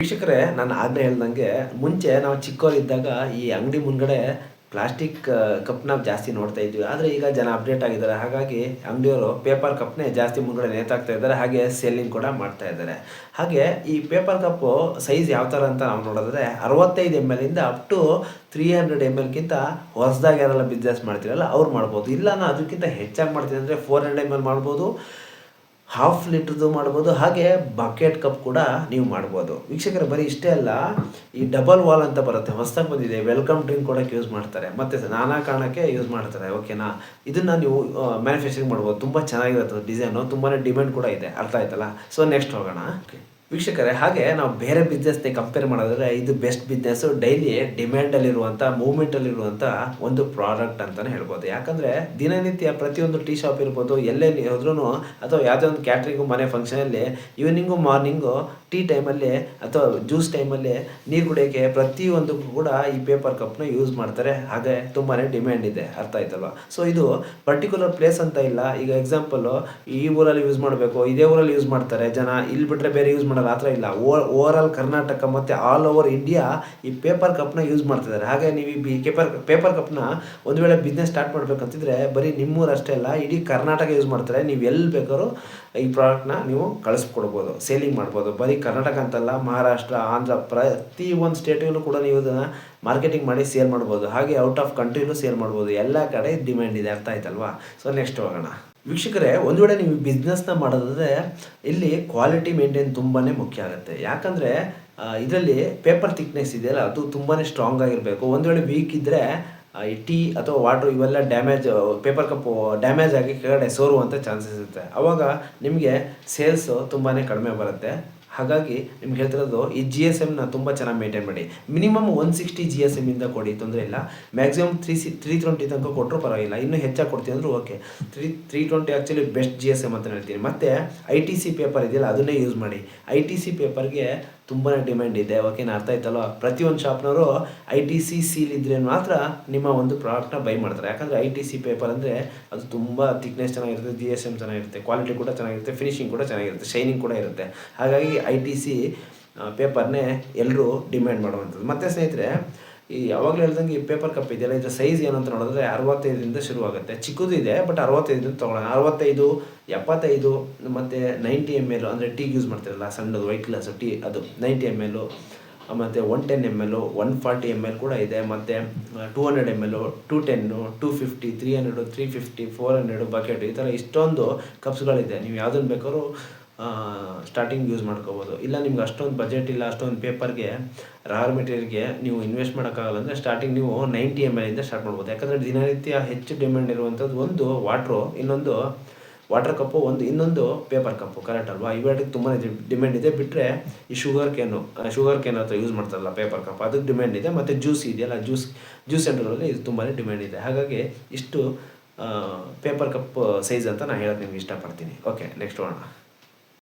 ವೀಕ್ಷಕರೇ ನಾನು ಆಗಲೇ ಹೇಳ್ದಂಗೆ ಮುಂಚೆ ನಾವು ಚಿಕ್ಕವರಿದ್ದಾಗ ಈ ಅಂಗಡಿ ಮುಂದ್ಗಡೆ ಪ್ಲಾಸ್ಟಿಕ್ ಕಪ್ನ ಜಾಸ್ತಿ ನೋಡ್ತಾ ಇದ್ವಿ. ಆದರೆ ಈಗ ಜನ ಅಪ್ಡೇಟ್ ಆಗಿದ್ದಾರೆ. ಹಾಗಾಗಿ ಅಂಗಡಿಯವರು ಪೇಪರ್ ಕಪ್ನೇ ಜಾಸ್ತಿ ಮುಂದ್ಗಡೆ ನೇತಾಕ್ತಾ ಇದ್ದಾರೆ. ಹಾಗೆ ಸೆಲ್ಲಿಂಗ್ ಕೂಡ ಮಾಡ್ತಾ ಇದ್ದಾರೆ. ಹಾಗೆ ಈ ಪೇಪರ್ ಕಪ್ಪು ಸೈಜ್ ಯಾವ ಥರ ಅಂತ ನಾವು ನೋಡಿದ್ರೆ ಅರವತ್ತೈದು ಎಂ ಇಂದ up to three hundred M ಎಲ್ಗಿಂತ ಹೊಸದಾಗಿ ಯಾರೆಲ್ಲ ಬಿಸ್ನೆಸ್ ಮಾಡ್ತೀರಲ್ಲ, ಅವ್ರು ಮಾಡ್ಬೋದು. ಇಲ್ಲ ನಾನು ಅದಕ್ಕಿಂತ ಹೆಚ್ಚಾಗಿ ಮಾಡ್ತೀನಿ ಅಂದರೆ ಫೋರ್ ಹಂಡ್ರೆಡ್ ಎಂ ಎಲ್ ಮಾಡ್ಬೋದು. ಹಾಫ್ ಲೀಟ್ರದ್ದು ಮಾಡ್ಬೋದು, ಹಾಗೆ ಬಕೆಟ್ ಕಪ್ ಕೂಡ ನೀವು ಮಾಡ್ಬೋದು. ವೀಕ್ಷಕರ, ಬರೀ ಇಷ್ಟೇ ಅಲ್ಲ, ಈ ಡಬಲ್ ವಾಲ್ ಅಂತ ಬರುತ್ತೆ, ಹೊಸ್ದಾಗಿ ಬಂದಿದೆ ವೆಲ್ಕಮ್ ಡ್ರಿಂಕ್ ಕೊಡೋಕ್ಕೆ ಯೂಸ್ ಮಾಡ್ತಾರೆ. ಮತ್ತು ನಾನಾ ಕಾರಣಕ್ಕೆ ಯೂಸ್ ಮಾಡ್ತಾರೆ ಓಕೆನಾ ಇದನ್ನು ನೀವು ಮ್ಯಾನುಫ್ಯಾಕ್ಚರಿಂಗ್ ಮಾಡ್ಬೋದು, ತುಂಬ ಚೆನ್ನಾಗಿರುತ್ತೆ ಡಿಸೈನು ತುಂಬಾ ಡಿಮ್ಯಾಂಡ್ ಕೂಡ ಇದೆ, ಅರ್ಥ ಆಯ್ತಲ್ಲ? ಸೊ ನೆಕ್ಸ್ಟ್ ಹೋಗೋಣ. ವೀಕ್ಷಕರೇ, ಹಾಗೆ ನಾವು ಬೇರೆ ಬಿಸ್ನೆಸ್ನ ಕಂಪೇರ್ ಮಾಡಿದ್ರೆ ಇದು ಬೆಸ್ಟ್ ಬಿಸ್ನೆಸ್ಸು ಡೈಲಿ ಡಿಮ್ಯಾಂಡಲ್ಲಿರುವಂಥ ಮೂವ್ಮೆಂಟಲ್ಲಿರುವಂಥ ಒಂದು ಪ್ರಾಡಕ್ಟ್ ಅಂತಲೇ ಹೇಳ್ಬೋದು. ಯಾಕಂದರೆ ದಿನನಿತ್ಯ ಪ್ರತಿಯೊಂದು ಟೀ ಶಾಪ್ ಇರ್ಬೋದು, ಎಲ್ಲೆಲ್ಲಿ ಹೋದ್ರೂ ಅಥವಾ ಯಾವುದೇ ಒಂದು ಕ್ಯಾಟ್ರಿಂಗು ಮನೆ ಫಂಕ್ಷನಲ್ಲಿ ಈವ್ನಿಂಗು ಮಾರ್ನಿಂಗು ಟೀ ಟೈಮಲ್ಲಿ ಅಥವಾ ಜ್ಯೂಸ್ ಟೈಮಲ್ಲಿ ನೀರು ಕುಡಿಯೋಕ್ಕೆ ಪ್ರತಿಯೊಂದಕ್ಕೂ ಕೂಡ ಈ ಪೇಪರ್ ಕಪ್ನ ಯೂಸ್ ಮಾಡ್ತಾರೆ. ಹಾಗೆ ತುಂಬಾ ಡಿಮ್ಯಾಂಡ್ ಇದೆ, ಅರ್ಥ ಆಯ್ತಲ್ವ? ಸೊ ಇದು ಪರ್ಟಿಕ್ಯುಲರ್ ಪ್ಲೇಸ್ ಅಂತ ಇಲ್ಲ. ಈಗ ಎಕ್ಸಾಂಪಲ್ಲು ಈ ಊರಲ್ಲಿ ಯೂಸ್ ಮಾಡಬೇಕು, ಇದೇ ಊರಲ್ಲಿ ಯೂಸ್ ಮಾಡ್ತಾರೆ. ಜನ ಇಲ್ಲಿ ಬಿಟ್ಟರೆ ಬೇರೆ ಯೂಸ್ ಮಾಡಲ್ಲ ಆ ಇಲ್ಲ. ಓವರ್ ಆಲ್ ಕರ್ನಾಟಕ ಮತ್ತು ಆಲ್ ಓವರ್ ಇಂಡಿಯಾ ಈ ಪೇಪರ್ ಕಪ್ನ ಯೂಸ್ ಮಾಡ್ತಿದ್ದಾರೆ. ಹಾಗೆ ನೀವು ಈ ಪೇಪರ್ ಪೇಪರ್ ಕಪ್ನ ಒಂದು ವೇಳೆ ಬಿಸ್ನೆಸ್ ಸ್ಟಾರ್ಟ್ ಮಾಡಬೇಕಂತಿದ್ರೆ ಬರೀ ನಿಮ್ಮೂರು ಅಷ್ಟೇ ಅಲ್ಲ, ಇಡೀ ಕರ್ನಾಟಕ ಯೂಸ್ ಮಾಡ್ತಾರೆ. ನೀವು ಎಲ್ಲಿ ಬೇಕಾದ್ರೂ ಈ ಪ್ರಾಡಕ್ಟ್ನ ನೀವು ಕಳಿಸ್ಕೊಡ್ಬೋದು ಸೇಲಿಂಗ್ ಮಾಡ್ಬೋದು. ಬರೀ ಕರ್ನಾಟಕ ಅಂತಲ್ಲ, ಮಹಾರಾಷ್ಟ್ರ, ಆಂಧ್ರ ಪ್ರತಿ ಒಂದು ಸ್ಟೇಟಲ್ಲೂ ಕೂಡ ನೀವು ಇದನ್ನು ಮಾರ್ಕೆಟಿಂಗ್ ಮಾಡಿ ಸೇಲ್ ಮಾಡ್ಬೋದು. ಹಾಗೆ ಔಟ್ ಆಫ್ ಕಂಟ್ರಿಲೂ ಸೇಲ್ ಮಾಡ್ಬೋದು. ಎಲ್ಲ ಕಡೆ ಡಿಮ್ಯಾಂಡ್ ಇದೆ. ಅರ್ಥ ಆಯ್ತಲ್ವಾ? ಸೊ ನೆಕ್ಸ್ಟ್ ಹೋಗೋಣ. ವೀಕ್ಷಕರೇ, ಒಂದು ವೇಳೆ ನೀವು ಬಿಸ್ನೆಸ್ನ ಮಾಡೋದಾದರೆ, ಇಲ್ಲಿ ಕ್ವಾಲಿಟಿ ಮೇಂಟೈನ್ ತುಂಬಾ ಮುಖ್ಯ ಆಗುತ್ತೆ. ಯಾಕಂದರೆ ಇದರಲ್ಲಿ ಪೇಪರ್ ಥಿಕ್ನೆಸ್ ಇದೆಯಲ್ಲ ಅದು ತುಂಬಾ ಸ್ಟ್ರಾಂಗ್ ಆಗಿರಬೇಕು. ಒಂದು ವೇಳೆ ವೀಕ್ ಇದ್ದರೆ ಈ ಟೀ ಅಥವಾ ವಾಟ್ರು ಇವೆಲ್ಲ ಡ್ಯಾಮೇಜ್ ಪೇಪರ್ ಕಪ್ಪು ಡ್ಯಾಮೇಜ್ ಆಗಿ ಕೆಳಗಡೆ ಸೋರುವಂಥ ಚಾನ್ಸಸ್ ಇರುತ್ತೆ. ಆವಾಗ ನಿಮಗೆ ಸೇಲ್ಸು ತುಂಬಾ ಕಡಿಮೆ ಬರುತ್ತೆ. ಹಾಗಾಗಿ ನಿಮ್ಗೆ ಹೇಳ್ತಿರೋದು ಈ ಜಿ ಎಸ್ ಎಮ್ನ ತುಂಬ ಚೆನ್ನಾಗಿ ಮೇಂಟೈನ್ ಮಾಡಿ. Minimum one sixty G S ಎಮ್ಮಿಂದ ಕೊಡಿ, ತೊಂದರೆ ಇಲ್ಲ. Maximum three C three twenty ತನಕ ಕೊಟ್ಟರು ಪರವಾಗಿಲ್ಲ. ಇನ್ನೂ ಹೆಚ್ಚಾಗಿ ಕೊಡ್ತೀನಿ ಅಂದರೂ okay three three twenty actually best G S M ಅಂತ ಹೇಳ್ತೀನಿ. ಮತ್ತು ಐ ಟಿ ಸಿ ಪೇಪರ್ ಇದೆಯಲ್ಲ, ಅದನ್ನೇ ಯೂಸ್ ಮಾಡಿ. ಐ ಟಿ ಸಿ ಪೇಪರ್ಗೆ ತುಂಬಾ ಡಿಮ್ಯಾಂಡ್ ಇದೆ. ಓಕೆನಾ ಅರ್ಥ ಆಯ್ತಲ್ವ? ಪ್ರತಿಯೊಂದು ಶಾಪ್ನವರು ಐ ಟಿ ಸಿ ಸೀಲ್ ಇದ್ರೆ ಮಾತ್ರ ನಿಮ್ಮ ಒಂದು ಪ್ರಾಡಕ್ಟ್ನ ಬೈ ಮಾಡ್ತಾರೆ. ಯಾಕಂದರೆ ಐ ಟಿ ಸಿ ಪೇಪರ್ ಅಂದರೆ ಅದು ತುಂಬ ತಿಕ್ನೆಸ್ ಚೆನ್ನಾಗಿರುತ್ತೆ ಜಿ ಎಸ್ ಎಂ ಚೆನ್ನಾಗಿರುತ್ತೆ ಕ್ವಾಲಿಟಿ ಕೂಡ ಚೆನ್ನಾಗಿರುತ್ತೆ ಫಿನಿಶಿಂಗ್ ಕೂಡ ಚೆನ್ನಾಗಿರುತ್ತೆ ಶೈನಿಂಗ್ ಕೂಡ ಇರುತ್ತೆ. ಹಾಗಾಗಿ ಐ ಟಿ ಸಿ ಪೇಪರ್ನೇ ಎಲ್ಲರೂ ಡಿಮ್ಯಾಂಡ್ ಮಾಡುವಂಥದ್ದು. ಮತ್ತು ಸ್ನೇಹಿತರೆ ಈ ಯಾವಾಗಲೂ ಹೇಳ್ದಂಗೆ ಈ ಪೇಪರ್ ಕಪ್ ಇದೆಯಲ್ಲ, ಇದ್ರ ಸೈಜ್ ಏನು ಅಂತ ನೋಡಿದ್ರೆ ಅರವತ್ತೈದರಿಂದ ಶುರುವಾಗುತ್ತೆ. ಚಿಕ್ಕದು ಇದೆ ಬಟ್ ಅರವತ್ತೈದರಿಂದ ತೊಗೊಳ್ಳೋಣ. ಅರವತ್ತೈದು, ಎಪ್ಪತ್ತೈದು, ಮತ್ತು ನೈಂಟಿ ಎಂ ಎಲ್ ಅಂದರೆ ಟೀಗೆ ಯೂಸ್ ಮಾಡ್ತಿರಲ್ಲ, ಸಣ್ಣದು ವೈಟ್ ಗ್ಲಾಸ್ ಟೀ ಅದು ನೈಂಟಿ ಎಂ ಎಲ್ಲು ಮತ್ತು one ten M L one forty M L ಕೂಡ ಇದೆ, ಮತ್ತು two hundred M L two ten two fifty three hundred three fifty four hundred bucket ಈ ಥರ ಇಷ್ಟೊಂದು ಕಪ್ಸ್ಗಳಿದೆ ನೀವು ಯಾವುದನ್ನು ಬೇಕಾದ್ರೂ ಸ್ಟಾರ್ಟಿಂಗ್ ಯೂಸ್ ಮಾಡ್ಕೋಬೋದು. ಇಲ್ಲ ನಿಮ್ಗೆ ಅಷ್ಟೊಂದು ಬಜೆಟ್ ಇಲ್ಲ, ಅಷ್ಟೊಂದು ಪೇಪರ್ಗೆ ರಾ ಮೆಟೀರಿಯಲ್ಗೆ ನೀವು ಇನ್ವೆಸ್ಟ್ ಮಾಡೋಕ್ಕಾಗಲ್ಲ ಅಂದರೆ ಸ್ಟಾರ್ಟಿಂಗ್ ನೀವು ನೈಂಟಿ ಎಂ ಎಲ್ಲಿಂದ ಸ್ಟಾರ್ಟ್ ಮಾಡ್ಬೋದು. ಯಾಕಂದರೆ ದಿನನಿತ್ಯ ಹೆಚ್ಚು ಡಿಮ್ಯಾಂಡ್ ಇರುವಂಥದ್ದು ಒಂದು ವಾಟ್ರು ಇನ್ನೊಂದು ವಾಟರ್ ಕಪ್ಪು ಒಂದು ಇನ್ನೊಂದು ಪೇಪರ್ ಕಪ್ಪು ಕರೆಕ್ಟ್ ಅಲ್ವಾ? ಇವೆರಡಕ್ಕೆ ತುಂಬಾ ಡಿಮ್ಯಾಂಡ್ ಇದೆ. ಬಿಟ್ಟರೆ ಈ ಶುಗರ್ ಕೇನು ಶುಗರ್ ಕೇನ್ ಹತ್ರ ಯೂಸ್ ಮಾಡ್ತಾರಲ್ಲ ಪೇಪರ್ ಕಪ್ ಅದಕ್ಕೆ ಡಿಮ್ಯಾಂಡ್ ಇದೆ. ಮತ್ತು ಜ್ಯೂಸ್ ಇದೆಯಲ್ಲ ಜ್ಯೂಸ್ ಜ್ಯೂಸ್ ಸೆಂಟರ್ಗಳಲ್ಲಿ ಇದು ತುಂಬಾ ಡಿಮ್ಯಾಂಡ್ ಇದೆ. ಹಾಗಾಗಿ ಇಷ್ಟು ಪೇಪರ್ ಕಪ್ ಸೈಜ್ ಅಂತ ನಾನು ಹೇಳೋಕ್ಕೆ ನಿಮ್ಗೆ ಇಷ್ಟಪಡ್ತೀನಿ. ಓಕೆ ನೆಕ್ಸ್ಟ್ ಹೋಗೋಣ